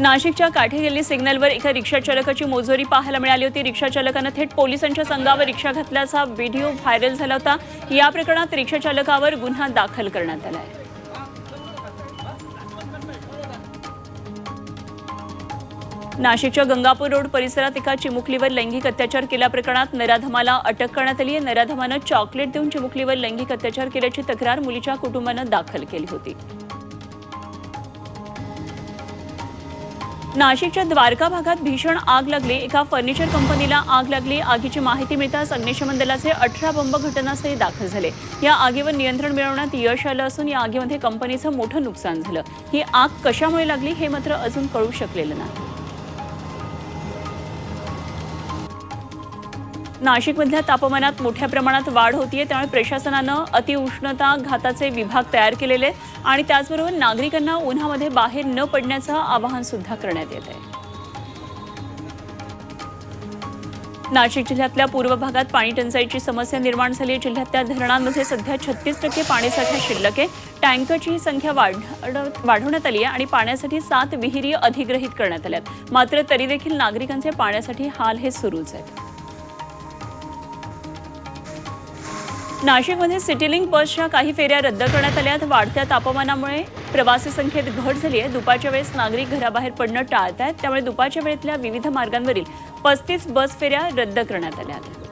नाशिकच्या काठी काठेगल्ली सिग्नलवर एका रिक्षाचालकाची मोजोरी पाहायला मिळाली होती. रिक्षाचालकानं थेट पोलिसांच्या संघावर रिक्षा घातल्याचा व्हिडिओ व्हायरल झाला होता. या प्रकरणात रिक्षाचालकावर गुन्हा दाखल करण्यात आला आहे. नाशिकच्या गंगापूर रोड परिसरात एका चिमुकलीवर लैंगिक अत्याचार केल्याप्रकरणात नराधमाला अटक करण्यात आली आहे. नराधमानं चॉकलेट देऊन चिमुकलीवर लैंगिक अत्याचार केल्याची तक्रार मुलीच्या कुटुंबानं दाखल केली होती. नाशिकच्या द्वारका भागात भीषण आग लागली. एका फर्निचर कंपनीला आग लागली. आगीची माहिती मिळताच अग्निशमन दलाचे अठरा बंब घटनास्थळी दाखल झाले. या आगीवर नियंत्रण मिळवण्यात यश आलं असून या आगीमध्ये कंपनीचं मोठं नुकसान झालं. ही आग कशामुळे लागली हे मात्र अजून कळू शकलेलं नाही. नाशिकमधल्या तापमानात मोठ्या प्रमाणात वाढ होतीये त्यामुळे प्रशासनानं अतिउष्णता घाताचे विभाग तयार केलेले आणि त्याचबरोबर नागरिकांना उन्हामध्ये बाहेर न पडण्याचं आवाहन सुद्धा करण्यात येत आहे नाशिक जिल्ह्यातल्या पूर्व भागात पाणी टंचाईची समस्या निर्माण झाली आहे. जिल्ह्यातल्या धरणांमध्ये सध्या छत्तीस टक्के पाणीसाठा शिल्लक आहे. टँकरची संख्या वाढवण्यात आली आहे आणि पाण्यासाठी सात विहिरी अधिग्रहित करण्यात आल्यात. मात्र तरी देखील नागरिकांचे पाण्यासाठी हाल हे सुरूच आहेत. नाशिकमध्ये सिटीलिंक बसच्या काही फेऱ्या रद्द करण्यात आल्यात वाढत्या तापमानामुळे प्रवासी संख्येत घट झाली आहे. दुपारच्या वेळेस नागरिक घराबाहेर पडणं टाळत आहेत त्यामुळे दुपारच्या वेळेतल्या विविध मार्गांवरील पस्तीस बस फेऱ्या रद्द करण्यात आल्या आहेत.